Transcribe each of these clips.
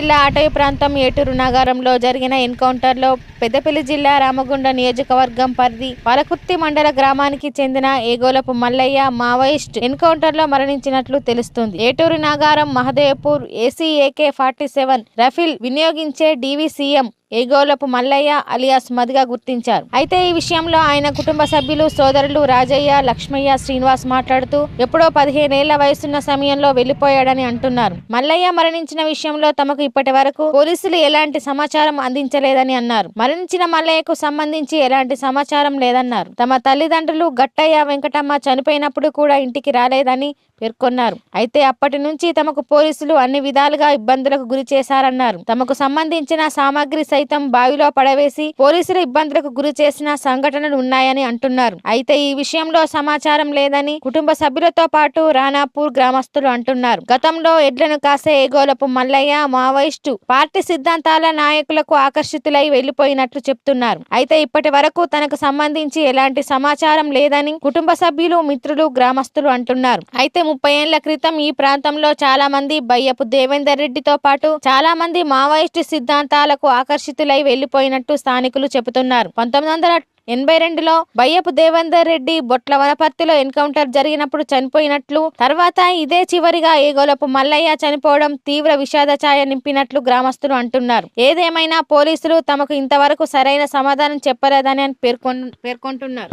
జిల్లా అటవీ ప్రాంతం ఏటూరు నగరంలో జరిగిన ఎన్కౌంటర్లో పెద్దపల్లి జిల్లా రామగుండ నియోజకవర్గం పరిధి పాలకుర్తి మండల గ్రామానికి చెందిన ఏగోలపు మల్లయ్య మావోయిస్ట్ ఎన్కౌంటర్లో మరణించినట్లు తెలుస్తుంది. ఏటూరు నాగారం మహదేవ్పూర్ ఏసీఏకే ఫార్టీ సెవెన్ రఫీల్ వినియోగించే డీవీసీఎం ఏగోలపు మల్లయ్య అలియాస్ మదిగా గుర్తించారు. అయితే ఈ విషయంలో ఆయన కుటుంబ సభ్యులు సోదరులు రాజయ్య లక్ష్మయ్య శ్రీనివాస్ మాట్లాడుతూ ఎప్పుడో పదిహేనేళ్ళ వయసున్న సమయంలో వెళ్ళిపోయాడని అంటున్నారు. మల్లయ్య మరణించిన విషయంలో తమకు ఇప్పటి వరకు పోలీసులు ఎలాంటి సమాచారం అందించలేదని అన్నారు. మరణించిన మల్లయ్యకు సంబంధించి ఎలాంటి సమాచారం లేదన్నారు. తమ తల్లిదండ్రులు గట్టయ్య వెంకటమ్మ చనిపోయినప్పుడు కూడా ఇంటికి రాలేదని పేర్కొన్నారు. అయితే అప్పటి నుంచి తమకు పోలీసులు అన్ని విధాలుగా ఇబ్బందులకు గురి చేశారన్నారు. తమకు సంబంధించిన సామాగ్రి సైతం బావిలో పడవేసి పోలీసులు ఇబ్బందులకు గురి చేసిన సంఘటనలు ఉన్నాయని అంటున్నారు. అయితే ఈ విషయంలో సమాచారం లేదని కుటుంబ సభ్యులతో పాటు రానాపూర్ గ్రామస్తులు అంటున్నారు. గతంలో ఎడ్లను కాసే ఏగోలపు మల్లయ్య మావోయిస్టు పార్టీ సిద్ధాంతాల నాయకులకు ఆకర్షితులై వెళ్ళిపోయినట్లు చెప్తున్నారు. అయితే ఇప్పటి వరకు తనకు సంబంధించి ఎలాంటి సమాచారం లేదని కుటుంబ సభ్యులు మిత్రులు గ్రామస్తులు అంటున్నారు. అయితే ముప్పై ఏళ్ళ క్రితం ఈ ప్రాంతంలో చాలా మంది బయ్యపు దేవేందర్ రెడ్డితో పాటు చాలా మంది మావోయిస్టు సిద్ధాంతాలకు ఆకర్షి ఆకర్షితులై వెళ్ళిపోయినట్టు స్థానికులు చెబుతున్నారు. పంతొమ్మిది వందల ఎనభై రెండులో బయ్యపు దేవేందర్ రెడ్డి బొట్ల వనపర్తిలో ఎన్కౌంటర్ జరిగినప్పుడు చనిపోయినట్లు తర్వాత ఇదే చివరిగా ఏగోలపు మల్లయ్య చనిపోవడం తీవ్ర విషాద ఛాయ నింపినట్లు గ్రామస్తులు అంటున్నారు. ఏదేమైనా పోలీసులు తమకు ఇంతవరకు సరైన సమాధానం చెప్పలేదని అని పేర్కొన్ పేర్కొంటున్నారు.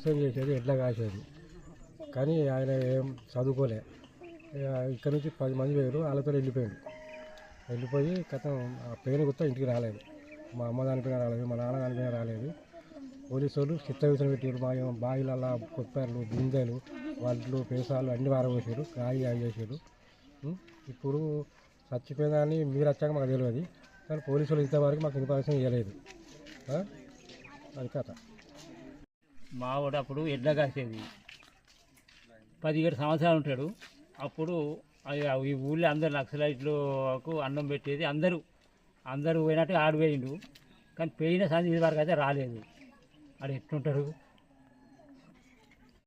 వ్యవసాయం చేసేది ఎడ్ల కాసేది. కానీ ఆయన ఏం చదువుకోలే. ఇక్కడ నుంచి పది మంది వేరు వాళ్ళతో వెళ్ళిపోయాడు. వెళ్ళిపోయి కథం ఆ పేరు గుర్తా ఇంటికి రాలేదు. మా అమ్మ దానిపైన రాలేదు మా నాన్న దానిపైన రాలేదు. పోలీసు వాళ్ళు చిత్త విషయం పెట్టారు మా బావిలల్లా కొత్తారు బిందెలు వడ్లు పేసాలు అన్ని వారబోసారు కాయి అవి చేసారు ఇప్పుడు చచ్చిపోయిందని మీరు వచ్చాక మాకు తెలియదు. కానీ పోలీసులు ఇంతవరకు మాకు ఇన్ఫర్మేషన్ ఇవ్వలేదు అది కథ. మావాడు అప్పుడు ఎడ్ల కాసేది. పదిహేడు సంవత్సరాలు ఉంటాడు. అప్పుడు ఈ ఊళ్ళో అందరు నక్సలైట్లకు అన్నం పెట్టేది అందరూ. అందరూ పోయినట్టు ఆడిపోయిండు కానీ పోయిన సంది ఇది వరకు అయితే రాలేదు. అది ఎట్లుంటారు